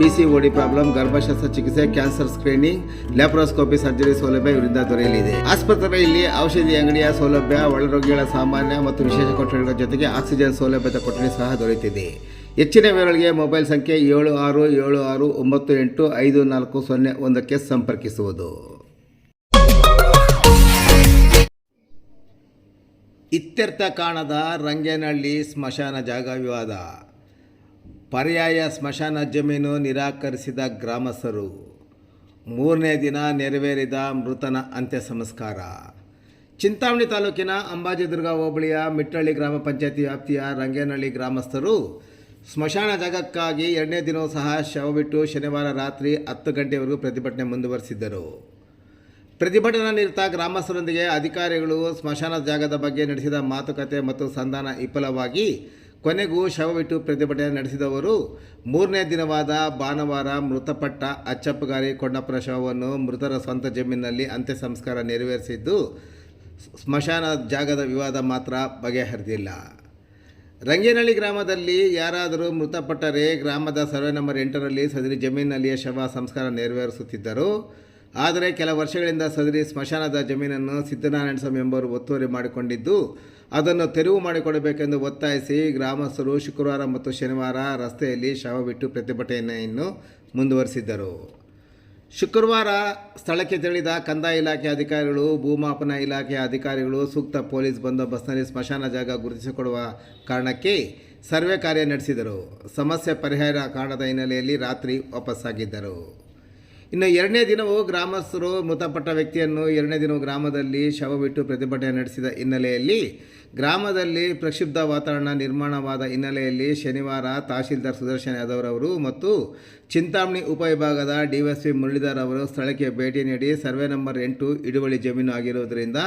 P C OD problem ಗರ್ಭಶಾಸ್ತ್ರ ಚಿಕಿತ್ಸೆ cancer screening laparoscopy surgery ಸೌಲಭ್ಯ ಇವರಿಂದ ದೊರೆಯಲಿದೆ. ಆಸ್ಪತ್ರೆಯಲ್ಲಿ ಔಷಧಿ ಅಂಗಡಿಯ ಸೌಲಭ್ಯ, ಒಳರೋಗಿಗಳ ಸಾಮಾನ್ಯ ಮತ್ತು ವಿಶೇಷ ಕೊಠಡಿಗಳ ಜೊತೆಗೆ ಆಕ್ಸಿಜನ್ ಸೌಲಭ್ಯದ ಕೊಠಡಿ ಸಹ ದೊರೆಯುತ್ತಿದೆ. ಹೆಚ್ಚಿನ ವಿವರಗಳಿಗೆ ಮೊಬೈಲ್ ಸಂಖ್ಯೆ ಏಳು ಆರು ಏಳು ಆರು ಒಂಬತ್ತು ಎಂಟು ಐದು ನಾಲ್ಕು ಸೊನ್ನೆ ಒಂದಕ್ಕೆ ಸಂಪರ್ಕಿಸುವುದು. ಇತ್ಯರ್ಥ ಕಾಣದ ರಂಗೇನಹಳ್ಳಿ ಸ್ಮಶಾನ ಜಾಗ ವಿವಾದ. ಪರ್ಯಾಯ ಸ್ಮಶಾನ ಜಮೀನು ನಿರಾಕರಿಸಿದ ಗ್ರಾಮಸ್ಥರು. ಮೂರನೇ ದಿನ ನೆರವೇರಿದ ಮೃತನ ಅಂತ್ಯ ಸಂಸ್ಕಾರ ಚಿಂತಾಮಣಿ ತಾಲೂಕಿನ ಅಂಬಾಜಿದುರ್ಗ ಹೋಬಳಿಯ ಮಿಟ್ಟಳ್ಳಿ ಗ್ರಾಮ ಪಂಚಾಯತಿ ವ್ಯಾಪ್ತಿಯ ರಂಗೇನಹಳ್ಳಿ ಗ್ರಾಮಸ್ಥರು ಸ್ಮಶಾನ ಜಾಗಕ್ಕಾಗಿ ಎರಡನೇ ದಿನವೂ ಸಹ ಶವ ಬಿಟ್ಟು ಶನಿವಾರ ರಾತ್ರಿ ಹತ್ತು ಗಂಟೆವರೆಗೂ ಪ್ರತಿಭಟನೆ ಮುಂದುವರೆಸಿದ್ದರು. ಪ್ರತಿಭಟನಾ ನಿರತ ಗ್ರಾಮಸ್ಥರೊಂದಿಗೆ ಅಧಿಕಾರಿಗಳು ಸ್ಮಶಾನ ಜಾಗದ ಬಗ್ಗೆ ನಡೆಸಿದ ಮಾತುಕತೆ ಮತ್ತು ಸಂಧಾನ ವಿಫಲವಾಗಿ ಕೊನೆಗೂ ಶವವಿಟ್ಟು ಪ್ರತಿಭಟನೆ ನಡೆಸಿದವರು ಮೂರನೇ ದಿನವಾದ ಭಾನುವಾರ ಮೃತಪಟ್ಟ ಅಚ್ಚಪ್ಪಗಾರಿ ಕೊಂಡಪ್ಪನ ಶವವನ್ನು ಮೃತರ ಸ್ವಂತ ಜಮೀನಿನಲ್ಲಿ ಅಂತ್ಯ ಸಂಸ್ಕಾರ ನೆರವೇರಿಸಿದ್ದು, ಸ್ಮಶಾನ ಜಾಗದ ವಿವಾದ ಮಾತ್ರ ಬಗೆಹರಿದಿಲ್ಲ. ರಂಗೇನಹಳ್ಳಿ ಗ್ರಾಮದಲ್ಲಿ ಯಾರಾದರೂ ಮೃತಪಟ್ಟರೆ ಗ್ರಾಮದ ಸರ್ವೆ ನಂಬರ್ ಎಂಟರಲ್ಲಿ ಸದರಿ ಜಮೀನಿನಲ್ಲಿಯೇ ಶವ ಸಂಸ್ಕಾರ ನೆರವೇರಿಸುತ್ತಿದ್ದರು. ಆದರೆ ಕೆಲ ವರ್ಷಗಳಿಂದ ಸದರಿ ಸ್ಮಶಾನದ ಜಮೀನನ್ನು ಸಿದ್ದನಾರಾಯಣ ಸ್ವಾಮಿ ಎಂಬುವರು ಒತ್ತುವರಿ ಮಾಡಿಕೊಂಡಿದ್ದು ಅದನ್ನು ತೆರವು ಮಾಡಿಕೊಡಬೇಕೆಂದು ಒತ್ತಾಯಿಸಿ ಗ್ರಾಮಸ್ಥರು ಶುಕ್ರವಾರ ಮತ್ತು ಶನಿವಾರ ರಸ್ತೆಯಲ್ಲಿ ಶವ ಬಿಟ್ಟು ಪ್ರತಿಭಟನೆಯನ್ನು ಮುಂದುವರಿಸಿದ್ದರು. ಶುಕ್ರವಾರ ಸ್ಥಳಕ್ಕೆ ತೆರಳಿದ ಕಂದಾಯ ಇಲಾಖೆ ಅಧಿಕಾರಿಗಳು, ಭೂಮಾಪನ ಇಲಾಖೆಯ ಅಧಿಕಾರಿಗಳು, ಸೂಕ್ತ ಪೊಲೀಸ್ ಬಂದೋಬಸ್ತ್ನಲ್ಲಿ ಸ್ಮಶಾನ ಜಾಗ ಗುರುತಿಸಿಕೊಡುವ ಕಾರಣಕ್ಕೆ ಸರ್ವೆ ಕಾರ್ಯ ನಡೆಸಿದರು. ಸಮಸ್ಯೆ ಪರಿಹಾರ ಕಾರಣದ ಹಿನ್ನೆಲೆಯಲ್ಲಿ ರಾತ್ರಿ ವಾಪಸ್ಸಾಗಿದ್ದರು. ಇನ್ನು ಎರಡನೇ ದಿನವೂ ಗ್ರಾಮಸ್ಥರು ಮೃತಪಟ್ಟ ವ್ಯಕ್ತಿಯನ್ನು ಎರಡನೇ ದಿನವೂ ಗ್ರಾಮದಲ್ಲಿ ಶವ ಬಿಟ್ಟು ಪ್ರತಿಭಟನೆ ನಡೆಸಿದ ಹಿನ್ನೆಲೆಯಲ್ಲಿ ಗ್ರಾಮದಲ್ಲಿ ಪ್ರಕ್ಷುಬ್ಧ ವಾತಾವರಣ ನಿರ್ಮಾಣವಾದ ಹಿನ್ನೆಲೆಯಲ್ಲಿ ಶನಿವಾರ ತಹಶೀಲ್ದಾರ್ ಸುದರ್ಶನ್ ಯಾದವ್ ಅವರು ಮತ್ತು ಚಿಂತಾಮಣಿ ಉಪವಿಭಾಗದ ಡಿವೈಎಸ್ಪಿ ಮುರಳೀಧರ್ ಅವರು ಸ್ಥಳಕ್ಕೆ ಭೇಟಿ ನೀಡಿ ಸರ್ವೆ ನಂಬರ್ ಎಂಟು ಹಿಡುವಳಿ ಜಮೀನು ಆಗಿರುವುದರಿಂದ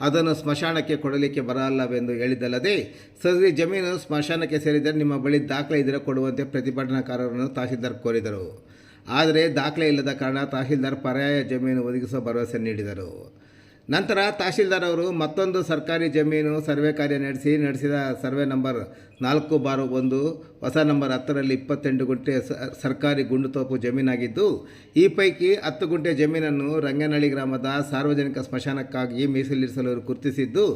ಅದನ್ನು ಸ್ಮಶಾನಕ್ಕೆ ಕೊಡಲಿಕ್ಕೆ ಬರಲ್ಲವೆಂದು ಹೇಳಿದ್ದಲ್ಲದೆ ಸದರಿ ಜಮೀನು ಸ್ಮಶಾನಕ್ಕೆ ಸೇರಿದರೆ ನಿಮ್ಮ ಬಳಿ ದಾಖಲೆ ಇದ್ದರೆ ಕೊಡುವಂತೆ ಪ್ರತಿಭಟನಾಕಾರರನ್ನು ತಹಶೀಲ್ದಾರ್ ಕೋರಿದರು. ಆದರೆ ದಾಖಲೆ ಇಲ್ಲದ ಕಾರಣ ತಹಶೀಲ್ದಾರ್ ಪರ್ಯಾಯ ಜಮೀನು ಒದಗಿಸುವ ಭರವಸೆ ನೀಡಿದರು. ನಂತರ ತಹಶೀಲ್ದಾರ್ ಅವರು ಮತ್ತೊಂದು ಸರ್ಕಾರಿ ಜಮೀನು ಸರ್ವೆ ಕಾರ್ಯ ನಡೆಸಿ, ನಡೆಸಿದ ಸರ್ವೆ ನಂಬರ್ ನಾಲ್ಕು ಬಾರು ಒಂದು, ಹೊಸ ನಂಬರ್ ಹತ್ತರಲ್ಲಿ ಇಪ್ಪತ್ತೆಂಟು ಗುಂಟೆ ಸರ್ಕಾರಿ ಗುಂಡುತೋಪು ಜಮೀನಾಗಿದ್ದು, ಈ ಪೈಕಿ ಹತ್ತು ಗುಂಟೆ ಜಮೀನನ್ನು ರಂಗನಹಳ್ಳಿ ಗ್ರಾಮದ ಸಾರ್ವಜನಿಕ ಸ್ಮಶಾನಕ್ಕಾಗಿ ಮೀಸಲಿರಿಸಲು ಗುರುತಿಸಿದ್ದು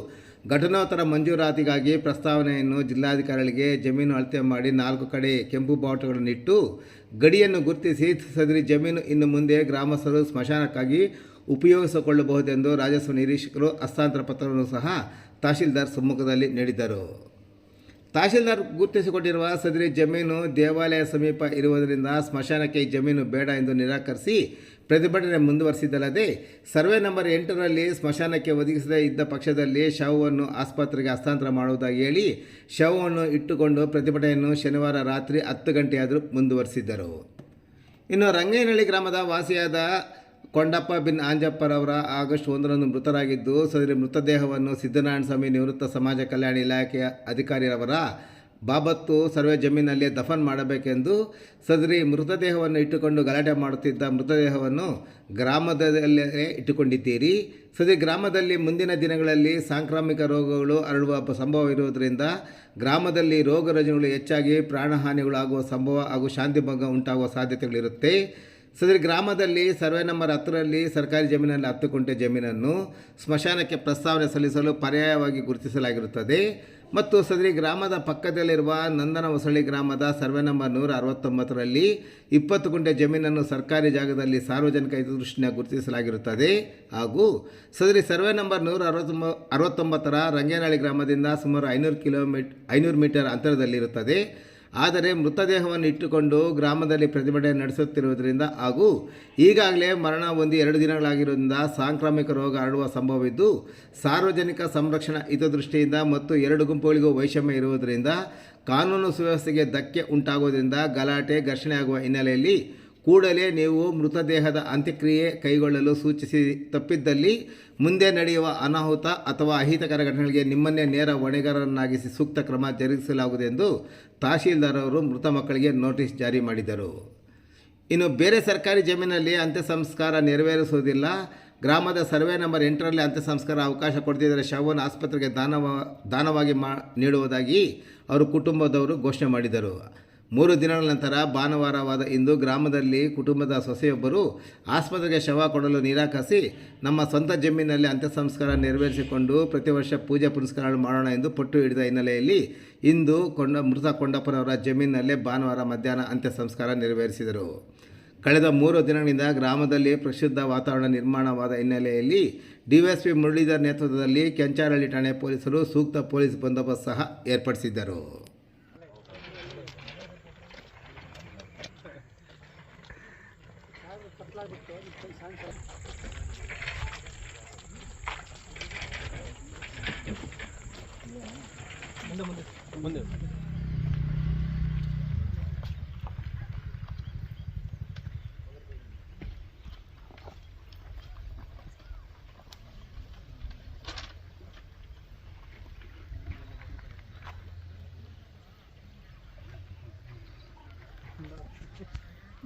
ಘಟನೋತ್ತರ ಮಂಜೂರಾತಿಗಾಗಿ ಪ್ರಸ್ತಾವನೆಯನ್ನು ಜಿಲ್ಲಾಧಿಕಾರಿಗಳಿಗೆ ಜಮೀನು ಅಳತೆ ಮಾಡಿ ನಾಲ್ಕು ಕಡೆ ಕೆಂಪು ಬಾವುಟಗಳನ್ನು ಇಟ್ಟು ಗಡಿಯನ್ನು ಗುರುತಿಸಿ ಸದರಿ ಜಮೀನು ಇನ್ನು ಮುಂದೆ ಗ್ರಾಮಸ್ಥರು ಸ್ಮಶಾನಕ್ಕಾಗಿ ಉಪಯೋಗಿಸಿಕೊಳ್ಳಬಹುದೆಂದು ರಾಜಸ್ವ ನಿರೀಕ್ಷಕರು ಹಸ್ತಾಂತರ ಪತ್ರವನ್ನು ಸಹ ತಹಶೀಲ್ದಾರ್ ಸಮ್ಮುಖದಲ್ಲಿ ನೀಡಿದರು ತಹಶೀಲ್ದಾರ್ ಗುರುತಿಸಿಕೊಂಡಿರುವ ಸದರಿ ಜಮೀನು ದೇವಾಲಯ ಸಮೀಪ ಇರುವುದರಿಂದ ಸ್ಮಶಾನಕ್ಕೆ ಜಮೀನು ಬೇಡ ಎಂದು ನಿರಾಕರಿಸಿ ಪ್ರತಿಭಟನೆ ಮುಂದುವರಿಸಿದ್ದಲ್ಲದೆ, ಸರ್ವೆ ನಂಬರ್ ಎಂಟರಲ್ಲಿ ಸ್ಮಶಾನಕ್ಕೆ ಒದಗಿಸದೇ ಇದ್ದ ಪಕ್ಷದಲ್ಲಿ ಶವವನ್ನು ಆಸ್ಪತ್ರೆಗೆ ಹಸ್ತಾಂತರ ಮಾಡುವುದಾಗಿ ಹೇಳಿ, ಶವವನ್ನು ಇಟ್ಟುಕೊಂಡು ಪ್ರತಿಭಟನೆಯನ್ನು ಶನಿವಾರ ರಾತ್ರಿ ಹತ್ತು ಗಂಟೆಯಾದರೂ ಮುಂದುವರಿಸಿದ್ದರು. ಇನ್ನು ರಂಗೇನಹಳ್ಳಿ ಗ್ರಾಮದ ವಾಸಿಯಾದ ಕೊಂಡಪ್ಪ ಬಿನ್ ಆಂಜಪ್ಪರವರ ಆಗಸ್ಟ್ ಒಂದರಂದು ಮೃತರಾಗಿದ್ದು, ಸದರಿ ಮೃತದೇಹವನ್ನು ಸಿದ್ದನಾರಾಯಣ ಸ್ವಾಮಿ ನಿವೃತ್ತ ಸಮಾಜ ಕಲ್ಯಾಣ ಇಲಾಖೆಯ ಅಧಿಕಾರಿಯವರ ಬಾಬತ್ತು ಸರ್ವೆ ಜಮೀನಲ್ಲಿ ದಫನ್ ಮಾಡಬೇಕೆಂದು ಸದರಿ ಮೃತದೇಹವನ್ನು ಇಟ್ಟುಕೊಂಡು ಗಲಾಟೆ ಮಾಡುತ್ತಿದ್ದ ಮೃತದೇಹವನ್ನು ಗ್ರಾಮದಲ್ಲೇ ಇಟ್ಟುಕೊಂಡಿದ್ದೀರಿ. ಸದರಿ ಗ್ರಾಮದಲ್ಲಿ ಮುಂದಿನ ದಿನಗಳಲ್ಲಿ ಸಾಂಕ್ರಾಮಿಕ ರೋಗಗಳು ಹರಡುವ ಸಂಭವ ಇರುವುದರಿಂದ ಗ್ರಾಮದಲ್ಲಿ ರೋಗ ರಜೆಗಳು ಹೆಚ್ಚಾಗಿ ಪ್ರಾಣಹಾನಿಗಳಾಗುವ ಸಂಭವ ಹಾಗೂ ಶಾಂತಿ ಭಂಗ ಉಂಟಾಗುವ ಸಾಧ್ಯತೆಗಳಿರುತ್ತೆ. ಸದರಿ ಗ್ರಾಮದಲ್ಲಿ ಸರ್ವೆ ನಂಬರ್ ಹತ್ತರಲ್ಲಿ ಸರ್ಕಾರಿ ಜಮೀನಲ್ಲಿ ಹತ್ತು ಕುಂಟೆ ಜಮೀನನ್ನು ಸ್ಮಶಾನಕ್ಕೆ ಪ್ರಸ್ತಾವನೆ ಸಲ್ಲಿಸಲು ಪರ್ಯಾಯವಾಗಿ ಗುರುತಿಸಲಾಗಿರುತ್ತದೆ. ಮತ್ತು ಸದರಿ ಗ್ರಾಮದ ಪಕ್ಕದಲ್ಲಿರುವ ನಂದನ ಹೊಸಳ್ಳಿ ಗ್ರಾಮದ ಸರ್ವೆ ನಂಬರ್ ನೂರ ಅರವತ್ತೊಂಬತ್ತರಲ್ಲಿ ಇಪ್ಪತ್ತು ಗುಂಟೆ ಜಮೀನನ್ನು ಸರ್ಕಾರಿ ಜಾಗದಲ್ಲಿ ಸಾರ್ವಜನಿಕ ಹಿತದೃಷ್ಟಿಯ ಗುರುತಿಸಲಾಗಿರುತ್ತದೆ. ಹಾಗೂ ಸದರಿ ಸರ್ವೆ ನಂಬರ್ ನೂರ ಅರವತ್ತೊಂಬ ಅರವತ್ತೊಂಬತ್ತರ ರಂಗೇನಹಳ್ಳಿ ಗ್ರಾಮದಿಂದ ಸುಮಾರು ಐನೂರು ಕಿಲೋಮೀಟ್ ಐನೂರು ಮೀಟರ್ ಅಂತರದಲ್ಲಿರುತ್ತದೆ. ಆದರೆ ಮೃತದೇಹವನ್ನು ಇಟ್ಟುಕೊಂಡು ಗ್ರಾಮದಲ್ಲಿ ಪ್ರತಿಭಟನೆ ನಡೆಸುತ್ತಿರುವುದರಿಂದ ಹಾಗೂ ಈಗಾಗಲೇ ಮರಣ ಹೊಂದಿ ಎರಡು ದಿನಗಳಾಗಿರುವುದರಿಂದ ಸಾಂಕ್ರಾಮಿಕ ರೋಗ ಹರಡುವ ಸಂಭವವಿದ್ದು, ಸಾರ್ವಜನಿಕ ಸಂರಕ್ಷಣಾ ಹಿತದೃಷ್ಟಿಯಿಂದ ಮತ್ತು ಎರಡು ಗುಂಪುಗಳಿಗೂ ವೈಷಮ್ಯ ಇರುವುದರಿಂದ ಕಾನೂನು ಸುವ್ಯವಸ್ಥೆಗೆ ಧಕ್ಕೆ ಉಂಟಾಗುವುದರಿಂದ ಗಲಾಟೆ ಘರ್ಷಣೆ ಆಗುವ ಹಿನ್ನೆಲೆಯಲ್ಲಿ ಕೂಡಲೇ ನೀವು ಮೃತದೇಹದ ಅಂತ್ಯಕ್ರಿಯೆ ಕೈಗೊಳ್ಳಲು ಸೂಚಿಸಿ ತಪ್ಪಿದ್ದಲ್ಲಿ ಮುಂದೆ ನಡೆಯುವ ಅನಾಹುತ ಅಥವಾ ಅಹಿತಕರ ಘಟನೆಗಳಿಗೆ ನಿಮ್ಮನ್ನೇ ನೇರ ಹೊಣೆಗಾರರನ್ನಾಗಿಸಿ ಸೂಕ್ತ ಕ್ರಮ ಜರುಗಿಸಲಾಗುವುದೆಂದು ತಹಶೀಲ್ದಾರ್ ಅವರು ಮೃತ ಮಕ್ಕಳಿಗೆ ನೋಟಿಸ್ ಜಾರಿ ಮಾಡಿದರು. ಇನ್ನು ಬೇರೆ ಸರ್ಕಾರಿ ಜಮೀನಲ್ಲಿ ಅಂತ್ಯ ಸಂಸ್ಕಾರ ನೆರವೇರಿಸುವುದಿಲ್ಲ. ಗ್ರಾಮದ ಸರ್ವೆ ನಂಬರ್ ಎಂಟರಲ್ಲಿ ಅಂತ್ಯ ಸಂಸ್ಕಾರ ಅವಕಾಶ ಕೊಡ್ತಿದ್ದರೆ ಶವವನ್ನು ಆಸ್ಪತ್ರೆಗೆ ದಾನವ, ದಾನವಾಗಿ ಮಾ, ನೀಡುವುದಾಗಿ ಅವರು ಕುಟುಂಬದವರು ಘೋಷಣೆ ಮಾಡಿದರು. ಮೂರು ದಿನಗಳ ನಂತರ ಭಾನುವಾರವಾದ ಇಂದು ಗ್ರಾಮದಲ್ಲಿ ಕುಟುಂಬದ ಸೊಸೆಯೊಬ್ಬರು ಆಸ್ಪತ್ರೆಗೆ ಶವ ಕೊಡಲು ನಿರಾಕರಿಸಿ ನಮ್ಮ ಸ್ವಂತ ಜಮೀನಿನಲ್ಲಿ ಅಂತ್ಯ ಸಂಸ್ಕಾರ ನೆರವೇರಿಸಿಕೊಂಡು ಪ್ರತಿ ವರ್ಷ ಪೂಜೆ ಪುನಸ್ಕಾರಗಳು ಮಾಡೋಣ ಎಂದು ಪಟ್ಟು ಹಿಡಿದ ಹಿನ್ನೆಲೆಯಲ್ಲಿ ಇಂದು ಕೊಂಡ ಮೃತ ಕೊಂಡಪ್ಪನವರ ಜಮೀನಿನಲ್ಲೇ ಭಾನುವಾರ ಮಧ್ಯಾಹ್ನ ಅಂತ್ಯ ಸಂಸ್ಕಾರ ನೆರವೇರಿಸಿದರು. ಕಳೆದ ಮೂರು ದಿನಗಳಿಂದ ಗ್ರಾಮದಲ್ಲಿ ಪ್ರಸಿದ್ಧ ವಾತಾವರಣ ನಿರ್ಮಾಣವಾದ ಹಿನ್ನೆಲೆಯಲ್ಲಿ ಡಿವೈಎಸ್ಪಿ ಮುರಳೀಧರ್ ನೇತೃತ್ವದಲ್ಲಿ ಕೆಂಚಾರಳ್ಳಿ ಠಾಣೆ ಪೊಲೀಸರು ಸೂಕ್ತ ಪೊಲೀಸ್ ಬಂದೋಬಸ್ತ್ ಸಹ ಏರ್ಪಡಿಸಿದ್ದರು.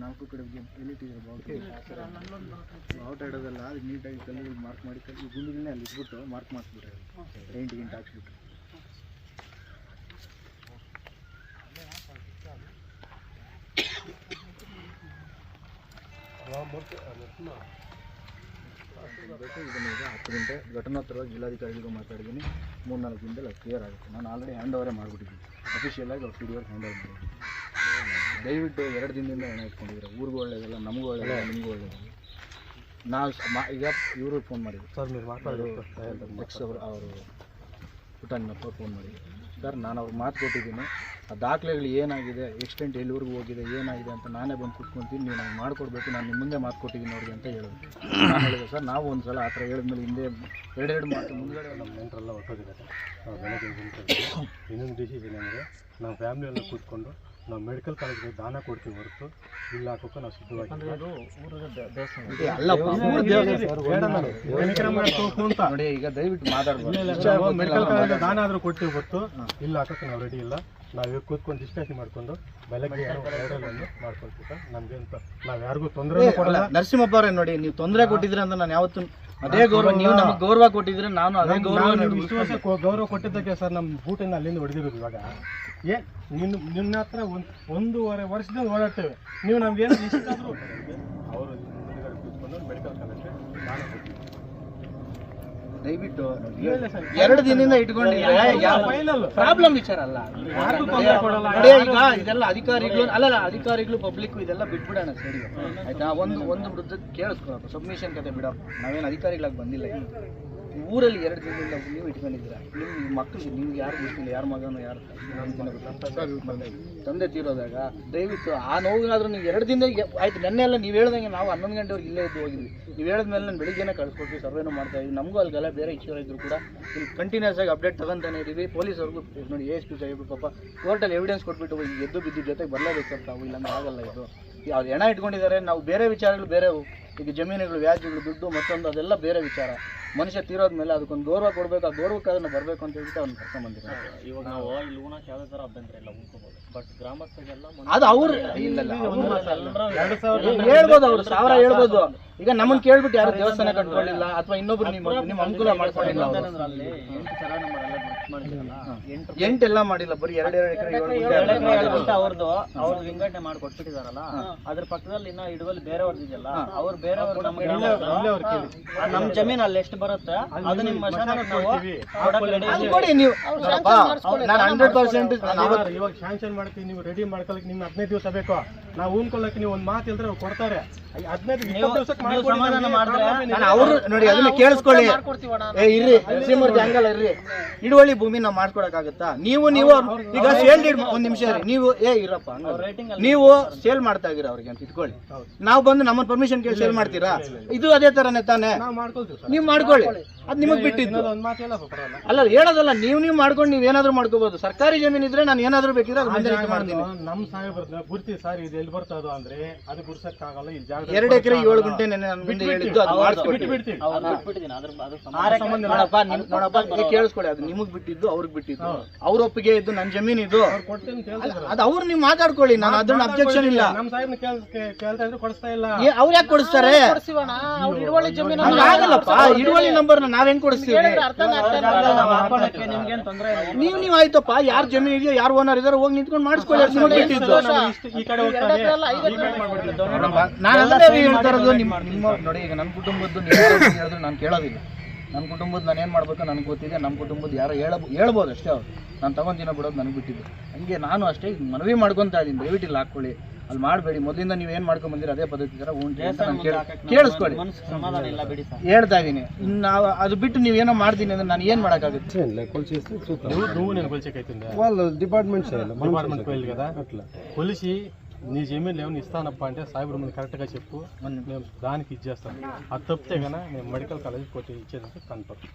ನಾಲ್ಕು ಕಡೆ ಎಲ್ಲಿಟ್ಟಿದ್ರು ಬಾವುಟ ಬಾವುಟ ಇಡೋದಲ್ಲ ಅದು ನೀಟಾಗಿ ಕಲ್ಲು ಮಾರ್ಕ್ ಮಾಡಿ ಕಲ್ಲು ಗುಂಡಿಗಳನ್ನೇ ಅಲ್ಲಿ ಇಟ್ಬಿಟ್ಟು ಮಾರ್ಕ್ ಮಾಡಿಸ್ಬಿಟ್ರೆ ಪೇಂಟ್ ಗಿಂಟ್ ಹಾಕ್ಸ್ಬಿಟ್ರೆ. ಬೇಕು ಇದನ್ನ ಈಗ ಹತ್ತು ಗಂಟೆ ಘಟನೋತ್ತರವಾಗಿ ಜಿಲ್ಲಾಧಿಕಾರಿಗಳಿಗೂ ಮಾತಾಡಿದ್ದೀನಿ. ಮೂರ್ನಾಲ್ಕು ಅದು ಕ್ಲಿಯರ್ ಆಗುತ್ತೆ. ನಾನು ಆಲ್ರೆಡಿ ಹ್ಯಾಂಡ್ ಓವರೇ ಮಾಡಿಬಿಟ್ಟಿದ್ದೀನಿ. ಅಫಿಷಿಯಲ್ ಆಗಿ ಅವ್ರು ಪಿ ಡಿ ಅವ್ರಿಗೆ ಹ್ಯಾಂಡ್ ಓವರ್ ದಯವಿಟ್ಟು ಎರಡು ದಿನದಿಂದ ಹಣ ಇಟ್ಕೊಂಡಿದ್ರೆ ಊರಿಗೂ ಒಳ್ಳೇದಲ್ಲ ನಮಗೂ ಒಳ್ಳೇದಲ್ಲ ನಿಮಗೂ ಒಳ್ಳೇದಲ್ಲ. ನಾವು ಮಾ ಈಗ ಇವರು ಫೋನ್ ಮಾಡಿದ್ರು. ಸರ್ ನೀವು ಮಾತಾಡೋದು ನೆಕ್ಸ್ಟ್ ಅವರು ಅವರು ಪುಟಾಣಿನಪ್ಪ ಫೋನ್ ಮಾಡಿದ್ರು. ಸರ್ ನಾನು ಅವ್ರಿಗೆ ಮಾತು ಕೊಟ್ಟಿದ್ದೀನಿ. ಆ ದಾಖಲೆಗಳು ಏನಾಗಿದೆ ಎಕ್ಸ್ಟೆಂಟ್ ಎಲ್ಲಿವರೆಗೂ ಹೋಗಿದೆ ಏನಾಗಿದೆ ಅಂತ ನಾನೇ ಬಂದು ಕುತ್ಕೊಂತೀನಿ. ನೀವು ನಾನು ಮಾಡಿಕೊಡ್ಬೇಕು ನಾನು ನಿಮ್ಮ ಮುಂದೆ ಮಾತು ಕೊಟ್ಟಿದ್ದೀನಿ ಅವ್ರಿಗೆ ಅಂತ ಹೇಳಿದ್ರು ನಾನು ಹೇಳಿದೆ ಸರ್ ನಾವು ಒಂದು ಸಲ ಆ ಥರ ಹೇಳಿದ್ಮೇಲೆ ಹಿಂದೆ ಎರಡೆರಡು ಮಾತು ಮುಂದ್ಗಡೆ ನಮ್ಮ ನೆಂಟರೆಲ್ಲ ಹೊರಟೋಗಿದ್ದಾರೆ ನಾವು ಬೆಳಗ್ಗೆ ಇನ್ನೊಂದು ಡಿಸಿಷನ್ ಅಂದರೆ ನಾವು ಫ್ಯಾಮಿಲಿ ಎಲ್ಲ ಕೂತ್ಕೊಂಡು ನಾವು ಮೆಡಿಕಲ್ ಕಾಲೇಜ್ಗೆ ದಾನ ಕೊಡ್ತೀವಿ ಹೊರತು ಇಲ್ಲ ಹಾಕೋಕೆ ನಾವು ಸಿದ್ಧವಾಗಿ ನೋಡಿ ಈಗ ದಯವಿಟ್ಟು ಮಾತಾಡ್ಬಾರ್ದು ಮೆಡಿಕಲ್ ಕಾಲೇಜ್ ದಾನ ಆದರೂ ಕೊಡ್ತೀವಿ ಹೊರತು. ಇಲ್ಲ ಹಾಕೋಕೆ ನಾವು ರೆಡಿ ಇಲ್ಲ. ನಾವು ಇವಾಗ ಕೂತ್ಕೊಂಡು ಡಿಸ್ಕಷನ್ ಮಾಡ್ಕೊಂಡು ಬೆಳಗ್ಗೆ ಮಾಡ್ಕೊಳ್ತೀವಿ ಸರ್. ನಮ್ಗೆ ಅಂತ ನಾವು ಯಾರಿಗೂ ತೊಂದರೆ ಕೊಡಲ್ಲ. ನರಸಿಂಹಪ್ಪ ಅವರೇ ನೋಡಿ ನೀವು ತೊಂದರೆ ಕೊಟ್ಟಿದ್ರೆ ಅಂತ ನಾನು ಯಾವತ್ತು ಅದೇ ಗೌರವ ನೀವು ನಮಗೆ ಗೌರವ ಕೊಟ್ಟಿದ್ರೆ ನಾನು ಅದೇ ಗೌರವ ಗೌರವ ಕೊಟ್ಟಿದ್ದಕ್ಕೆ ಸರ್ ನಮ್ಮ ಬೂಟನ್ನು ಅಲ್ಲಿಂದ ಹೊಡೆದಿರೋದು ಇವಾಗ. ಏ ನಿನ್ನ ನಿನ್ನ ಹತ್ರ ಒಂದು ಒಂದೂವರೆ ವರ್ಷದಿಂದ ಓಡಾಡ್ತೇವೆ ನೀವು ನಮ್ಗೇನು ಏನು ಇಷ್ಟಾದರೂ ಅವರು ಕೂತ್ಕೊಂಡು ಮೆಡಿಕಲ್ ದಯವಿಟ್ಟು ಎರಡು ದಿನದಿಂದ ಇಟ್ಕೊಂಡಿದ್ರೆ ಫೈನಲ್ ಪ್ರಾಬ್ಲಮ್ ವಿಚಾರ ಅಲ್ಲ ಈಗ ಇದೆಲ್ಲ ಅಧಿಕಾರಿಗಳು ಅಲ್ಲಲ್ಲ ಅಧಿಕಾರಿಗಳು ಪಬ್ಲಿಕ್ ಇದೆಲ್ಲ ಬಿಟ್ಬಿಡೋಣ ಸರಿ ಆಯ್ತಾ? ಒಂದು ಒಂದು ವೃದ್ಧ ಕೇಳಿಸ್ಕೊಳಪ್ಪ. ಸಬ್ಮಿಷನ್ ಕತೆ ಬಿಡಪ್ಪ. ನಾವೇನು ಅಧಿಕಾರಿಗಳಾಗಿ ಬಂದಿಲ್ಲ. ಊರಲ್ಲಿ ಎರಡು ದಿನದಿಂದ ನೀವು ಇಟ್ಕೊಂಡಿದ್ದೀರಾ? ನಿಮ್ಮ ಮಕ್ಕಳಿಗೆ ನಿಮ್ಗೆ ಯಾರು ಗೊತ್ತಿಲ್ಲ ಯಾರು ಮಗನೋ, ಯಾರು ತಂದೆ? ತೀರೋದಾಗ, ದಯವಿಟ್ಟು ಆ ನೋವಿನಾದ್ರೂ ನೀವು ಎರಡು ದಿನ ಆಯ್ತು, ನೆನ್ನೆ ಎಲ್ಲ ನೀವು ಹೇಳ್ದಂಗೆ ನಾವು ಹನ್ನೊಂದು ಗಂಟೆವರೆಗೆ ಇಲ್ಲೇ ಇದ್ದು ಹೋಗಿದ್ವಿ. ನೀವು ಹೇಳಿದ್ಮೇಲೆ ನಾನು ಬೆಳಿಗ್ಗೆನೇ ಕಳಿಸ್ಕೊಟ್ವಿ, ಸರ್ವೇನೂ ಮಾಡ್ತಾ ಇದ್ದೀವಿ ನಮಗೂ ಅಲ್ಲಿಗೆಲ್ಲ ಬೇರೆ ಇಶ್ಯೂ ಇದ್ರು ಕೂಡ ಇಲ್ಲಿ ಕಂಟಿನ್ಯೂಸ್ ಆಗಿ ಅಪ್ಡೇಟ್ ತಗೊಂತಾನೆ ಇದೀವಿ ಪೊಲೀಸವ್ರಿಗೂ ನೋಡಿ ಎಸ್ ಪಿ ಸಾಹೇಬ್ರು ಪಾಪ ಕೋರ್ಟಲ್ಲಿ ಎವಿಡೆನ್ಸ್ ಕೊಟ್ಬಿಟ್ಟು ಎದ್ದು ಬಿದ್ದು ಜೊತೆಗೆ ಬರಲೇಬೇಕು ಸರ್ ತಾವು ಇಲ್ಲಾಂದ್ರೆ ಆಗಲ್ಲ ಇದು. ಅವ್ರು ಹೆಣ ಇಟ್ಕೊಂಡಿದ್ದಾರೆ, ನಾವು ಬೇರೆ ವಿಚಾರಗಳು, ಬೇರೆ ಈಗ ಜಮೀನುಗಳು ವ್ಯಾಜ್ಯಗಳು ದುಡ್ಡು ಮತ್ತೊಂದು ಅದೆಲ್ಲ ಬೇರೆ ವಿಚಾರ. ಮನುಷ್ಯ ತೀರೋದ್ಮೇಲೆ ಅದಕ್ಕೊಂದು ಗೌರವ ಕೊಡಬೇಕು ಆ ಗೌರವಕ್ಕೆ ಅದನ್ನು ಬರಬೇಕು ಅಂತ ಹೇಳ್ಬಿಟ್ಟು ಅವ್ನು ಕರ್ಕೊಂಬಂದಿದ್ದಾರೆ ಇವಾಗ ನಾವು ಇಲ್ಲಿ ಉಣಕ್ಕೆ ಯಾವುದೇ ಥರ ಅಭ್ಯಂತರ ಇಲ್ಲ ಉಳ್ಕೋಬೋದು ಬಟ್ ಗ್ರಾಮಸ್ಥರಿಗೆಲ್ಲ ಅದು ಅವ್ರು ಹೇಳ್ಬೋದು ಅವ್ರು ಸಾವಿರ ಹೇಳ್ಬೋದು. ಈಗ ನಮ್ಮನ್ನ ಕೇಳ್ಬಿಟ್ಟು ಯಾರು ದೇವಸ್ಥಾನ ಕಟ್ಕೊಳ್ಳಿಲ್ಲ ಅಥವಾ ಇನ್ನೊಬ್ರು ನಿಮ್ಮ ನಿಮ್ಮ ಅನುಕೂಲ ಮಾಡ್ಕೊಂಡಿಲ್ಲ ಅವ್ರು. ಅಲ್ಲಿ ಎಂಟು ಎಂಟೆಲ್ಲ ಮಾಡಿಲ್ಲ ಬರೀ ಎರಡು ಎರಡು ಎಕರೆ ಎರಡು ಎಕರೆ. ಗುಂಟೆ ಅವ್ರದ್ದು ಅವ್ರು ವಿಂಗಡಣೆ ಮಾಡಿ ಕೊಟ್ಬಿಟ್ಟಿದಾರಲ್ಲ ಅದ್ರ ಪಕ್ಕದಲ್ಲಿ ಇನ್ನ ಹಿಡುವಲ್ಲಿ ಬೇರೆಯವ್ರದ್ದು ಇದೆಯಲ್ಲ ಅವ್ರು ಬೇರೆಯವ್ರು ಆ ನಮ್ ಜಮೀನ್ ಅಲ್ಲಿ ಎಷ್ಟು ಬರುತ್ತೆ ಅದು ನಿಮ್ಮ ಕೊಡಿ ನೀವು. ನಾನು ಹಂಡ್ರೆಡ್ ಪರ್ಸೆಂಟ್ ಇವಾಗ- ಶಾಂಕ್ಷನ್ ಮಾಡ್ತೀವಿ ನೀವು ರೆಡಿ ಮಾಡ್ಕೊಳಕ್ ನಿಮ್ಗೆ ಹದಿನೈದು ದಿವಸ ಬೇಕು. ನಾವು ಊನ್ಕೊಳ್ಳಕ್ಕೆ ನೀವು ಒಂದು ಮಾತು ಇಲ್ದ್ರೆ ಅವ್ರು ಕೊಡ್ತಾರೆ. ಐ- ಹದಿನೈದು ಇಪ್ಪತ್ತು ದಿವಸಕ್ಕೆ ನೀವು ನಾನು ಅವರು ನೋಡಿ ಅದನ್ನ ಕೇಳಿಸ್ಕೊಳ್ಳಿ. ಏ ಇರ್ರಿ ನರಸಿಂಹರ್ಜಿ ಹಂಗಲ್ಲ ಇರ್ರಿ. ಇಡುವಳಿ ಭೂಮಿ ನಾವು ಮಾಡ್ಕೊಡಕ್ಕಾಗತ್ತಾ? ನೀವು ನೀವು ಈಗ ಸೇಲ್ ಇಡ್ ಒಂದ್ ನಿಮಿಷ ರೀ ನೀವು ಏ ಇರಪ್ಪ ನೀವು ಸೇಲ್ ಮಾಡ್ತಾ ಇದೀರ ಅವ್ರಿಗೆ ಅಂತ ಇಟ್ಕೊಳ್ಳಿ. ನಾವು ಬಂದು ನಮ್ಮ ಪರ್ಮಿಷನ್ ಕೇಳಿ ಸೇಲ್ ಮಾಡ್ತೀರಾ? ಇದು ಅದೇ ತರನೇ ತಾನೇ? ನಾವು ಮಾಡ್ಕೊಳ್ಳಿ. ಅದ್ ನಿಮಗ್ ಬಿಟ್ಟಿದ್ದು. ಅಲ್ಲ ಹೇಳೋದಲ್ಲ ನೀವು ನೀವು ಮಾಡ್ಕೊಂಡು ನೀವ್ ಏನಾದ್ರು ಮಾಡ್ಕೋಬಹುದು ಸರ್ಕಾರಿ ಜಮೀನ್ ಇದ್ರೆ ನಾನು ಏನಾದ್ರು ಬೇಕಿದ್ರೆ ಅದು ನಮ್ ಮಾಡ್ತೀನಿ. ನಮ್ಮ ಸಾಹೇಬ್ರ ಗುರ್ತಿ ಸರ್ ಇದು. ಎಲ್ಲಿ ಬರ್ತದ ಅಂದ್ರೆ ಅದು ಈ ಜಾಗ ಎರಡು ಎಕರೆ ಏಳು ಗುಂಟೆ ನೆನೆ ನನ್ನ ಮುಂದೆ ಹೇಳಿದ್ದು ಅದು ಮಾಡಿಸ್ಕೊಡ್ತೀನಿ ಬಿಡ್ತೀವಿ ಅವ್ರು ಬಿಟ್ಬಿಟ್ಟಿದ್ದೀನಿ ಅದ್ರ ಅದು ಆ ಸಂಬಂಧ ನೋಡಪ್ಪ ನಿಮ್- ನೋಡಪ್ಪ ಏ, ಕೇಳಿಸ್ಕೊಳ್ಳಿ ಅದು ನಿಮಗ್ ಬಿಟ್ಟಿದ್ದು ಅವ್ರಿಗೆ ಬಿಟ್ಟಿದ್ದು. ಅವ್ರ ಒಪ್ಪಿಗೆ ಇದ್ದು ನನ್ನ ಜಮೀನ್ ಇದು. ಅವ್ರು ಕೊಡ್ತೀನಿ ಅಂತ ಹೇಳ್ತಿದ್ರು. ಅದು ಅವ್ರು ನೀವು ಮಾತಾಡ್ಕೊಳ್ಳಿ ನಾನು ಅದನ್ನ ಅಬ್ಜೆಕ್ಷನ್ ಇಲ್ಲ ನಮ್ಮ ಸಾಹೇಬ್ನ ಕೇಳ್ ಕೇ- ಕೇಳ್ತಾ ಇದ್ರು ಕೊಡಿಸ್ತಾ ಇಲ್ಲ. ಏ, ಅವ್ರು ಯಾಕೆ ಕೊಡಿಸ್ತಾರೆ? ಹಿಡುವಳಿ ನಂಬರ್ ನಾವ್ ಹೆಂಗ್ ಕೊಡಿಸ್ತೀವಿ ನೀವ್ ನೀವ್ ನಿಮ್ಗೇನ್ ತೊಂದ್ರೆ ಇಲ್ಲ. ನೀವು ನೀವು ಆಯ್ತಪ್ಪ ಯಾರ್ ಜಮೀನ್ ಇದೆಯೋ ಯಾರು ಓನರ್ ಇದಾರೆ ಹೋಗಿ ನಿಂತ್ಕೊಂಡು ಮಾಡಿಸ್ಕೊಳ್ಳಿ ಅದು ನಿಮಗ್ ಬಿಟ್ಟಿದ್ದು. ನಾವು ಇಷ್ಟು- ಈ ಕಡೆ ಹೋಗ್ತಾನೆ ಈ ಕಡೆ ಮಾಡ್ಬಿಡ್ತೀವಿ. ನೋಡಪ್ಪ, ನಾನು ಅದನ್ನೇ ಹೇಳ್ತಾ ಇರೋದು ನಿಮ್ಮ ನಿಮ್ಮ ನೋಡಿ ಈಗ ನನ್ನ ಕುಟುಂಬದ್ದು ನೀವು ಯಾರೋ ಒಬ್ರು ಹೇಳಿದ್ರು ನಾನು ಕೇಳೋದಿಲ್ಲ ನನ್ನ ಕುಟುಂಬದ ನಾನು ಏನು ಮಾಡ್ಬೇಕು ನನಗೆ ಗೊತ್ತಿದೆ ನಮ್ಮ ಕುಟುಂಬದ ಯಾರೋ ಹೇಳ ಹೇಳ್ಬೋದು ಅಷ್ಟೇ ಅವ್ರು ನಾನು ತಗೊಂಡಿನ ಬಿಡೋದು ನನಗೆ ಬಿಟ್ಟಿದ್ದು ಹಂಗೆ ನಾನು ಅಷ್ಟೇ ಈಗ ಮನವಿ ಮಾಡ್ಕೊತಾ ಇದ್ದೀನಿ ದಯವಿಟ್ಟು ಇಲ್ಲಿ ಹಾಕ್ಕೊಳ್ಳಿ ಅಲ್ಲಿ ಮಾಡಬೇಡಿ ಮೊದಲಿಂದ ನೀವು ಏನು ಮಾಡ್ಕೊಂಡ್ ಬಂದಿರ ಅದೇ ಪದ್ಧತಿ ಥರ ಉಂಟು ಅಂತ ನಾನು ಕೇಳಿ ಕೇಳಿಸ್ಕೊಳ್ಳಿ ಮನಸ್ಸು ಸಮಾಧಾನ ಇಲ್ಲ ಬಿಡಿ ಸರ್ ಹೇಳ್ತಾ ಇದ್ದೀನಿ ನಾವು ಅದು ಬಿಟ್ಟು ನೀವೇನೋ ಮಾಡ್ತೀನಿ ಅಂದ್ರೆ ನಾನು ಏನು ಮಾಡೋಕ್ಕಾಗುತ್ತೆ నువ్వు నువ్వు నేను కొలిచేకైతుందా వాళ్ళు డిపార్ట్మెంట్ చేయాలి మనం డిపార్ట్మెంట్ వెళ్ళి కదా అట్లా కొలిసి నీ జమీన్ ఏమైనా ఇస్తానప్ప అంటే సాయిబుడు ముందు కరెక్ట్గా చెప్పు. మేము దానికి ఇచ్చేస్తాం అది తప్పితే కన్నా మేము మెడికల్ కాలేజ్ కొట్టి ఇచ్చేది కన్ఫర్మ్.